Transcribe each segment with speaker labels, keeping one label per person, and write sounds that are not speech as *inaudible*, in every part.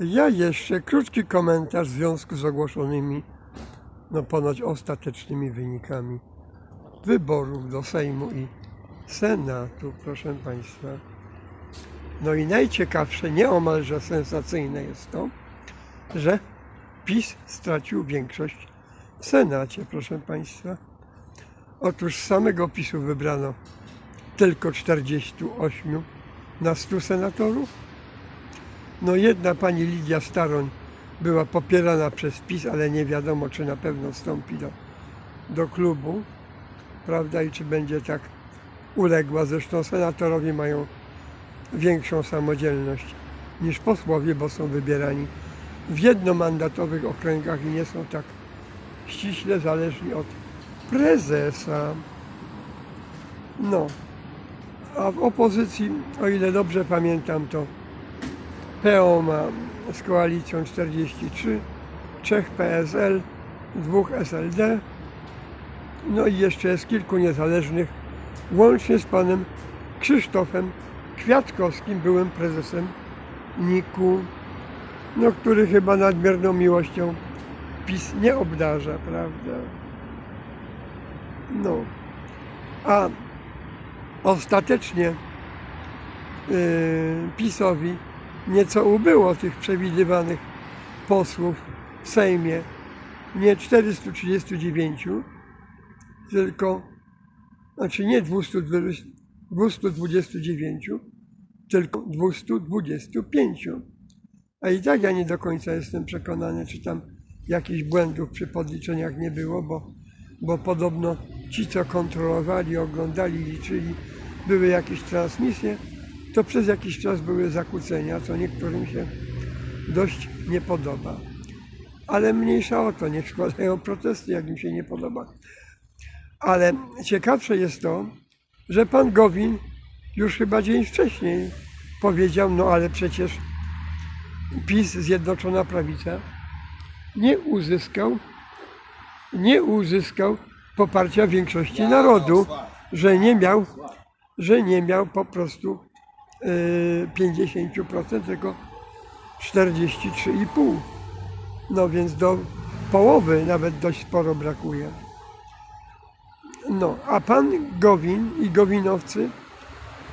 Speaker 1: Ja jeszcze krótki komentarz w związku z ogłoszonymi, no ponoć ostatecznymi wynikami wyborów do Sejmu i Senatu, proszę Państwa. No i najciekawsze, nieomalże sensacyjne jest to, że PiS stracił większość w Senacie, proszę Państwa. Otóż z samego PiSu wybrano tylko 48 na 100 senatorów. No jedna pani Lidia Staroń była popierana przez PiS, ale nie wiadomo, czy na pewno wstąpi do, do klubu, prawda, i czy będzie tak uległa. Zresztą senatorowie mają większą samodzielność niż posłowie, bo są wybierani w jednomandatowych okręgach i nie są tak ściśle zależni od prezesa. No, a w opozycji, o ile dobrze pamiętam, to PO ma z koalicją 43, trzech PSL, dwóch SLD, no i jeszcze jest kilku niezależnych, łącznie z panem Krzysztofem Kwiatkowskim, byłym prezesem NIK-u, no, który chyba nadmierną miłością PiS nie obdarza, prawda? No, a ostatecznie yy, PiSowi nieco ubyło tych przewidywanych posłów w Sejmie. Nie 439, tylko, znaczy nie 220, 229, tylko 225. A i tak ja nie do końca jestem przekonany, czy tam jakichś błędów przy podliczeniach nie było, bo, bo podobno ci, co kontrolowali, oglądali, liczyli, były jakieś transmisje, to przez jakiś czas były zakłócenia, co niektórym się dość nie podoba. Ale mniejsza o to, niech składają protesty, jak im się nie podoba. Ale ciekawsze jest to, że pan Gowin już chyba dzień wcześniej powiedział, no ale przecież PiS, Zjednoczona Prawica, nie uzyskał, nie uzyskał poparcia większości narodu, że nie miał, że nie miał po prostu 50%, tylko 43,5%. No więc do połowy nawet dość sporo brakuje. No, a pan Gowin i Gowinowcy,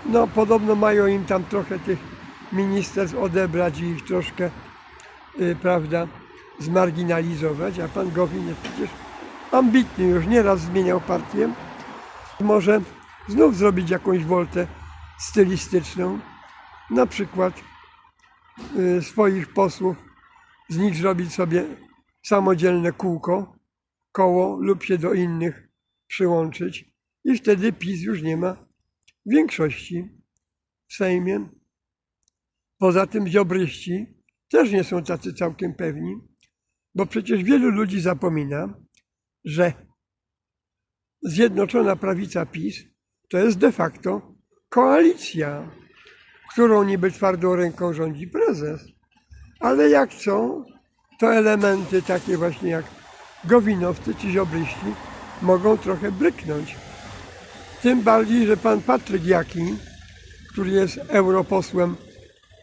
Speaker 1: no podobno mają im tam trochę tych ministerstw odebrać i ich troszkę, y, prawda, zmarginalizować, a pan Gowin jest przecież ambitny, już nieraz zmieniał partię. Może znów zrobić jakąś woltę stylistyczną, na przykład y, swoich posłów, z nich zrobić sobie samodzielne kółko, koło lub się do innych przyłączyć i wtedy PiS już nie ma większości w Sejmie. Poza tym ziobryści też nie są tacy całkiem pewni, bo przecież wielu ludzi zapomina, że Zjednoczona Prawica PiS to jest de facto koalicja, którą niby twardą ręką rządzi prezes. Ale jak są, to elementy takie właśnie jak Gowinowcy czy Ziobryści mogą trochę bryknąć. Tym bardziej, że pan Patryk Jaki, który jest europosłem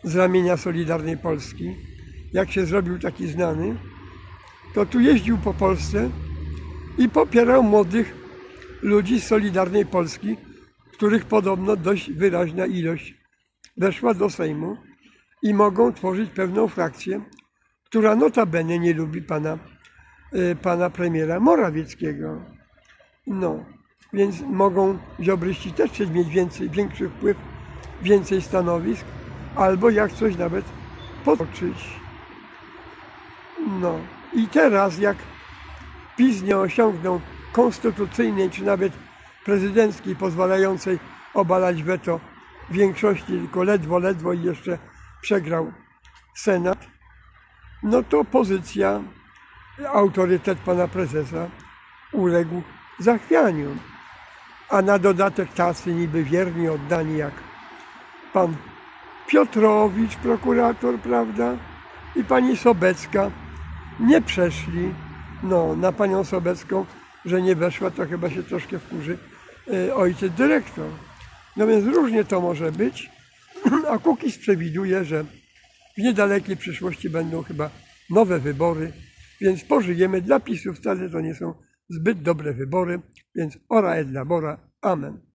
Speaker 1: z ramienia Solidarnej Polski, jak się zrobił taki znany, to tu jeździł po Polsce i popierał młodych ludzi z Solidarnej Polski, których podobno dość wyraźna ilość weszła do Sejmu i mogą tworzyć pewną frakcję, która notabene nie lubi pana, y, pana premiera Morawieckiego. No, więc mogą ziobryści też chcieć mieć więcej, większy wpływ, więcej stanowisk, albo jak coś nawet potoczyć. No i teraz jak PiS nie osiągnął konstytucyjnej czy nawet prezydenckiej pozwalającej obalać weto większości, tylko ledwo, ledwo i jeszcze przegrał Senat, no to pozycja, autorytet pana prezesa uległ zachwianiu. A na dodatek tacy niby wierni, oddani jak pan Piotrowicz, prokurator, prawda, i pani Sobecka nie przeszli. No, na panią Sobecką, że nie weszła, to chyba się troszkę wkurzy y, ojciec dyrektor. No więc różnie to może być, *clears throat* a Kukiz przewiduje, że w niedalekiej przyszłości będą chyba nowe wybory, więc pożyjemy. Dla PiSu wcale to nie są zbyt dobre wybory, więc ora et labora. Amen.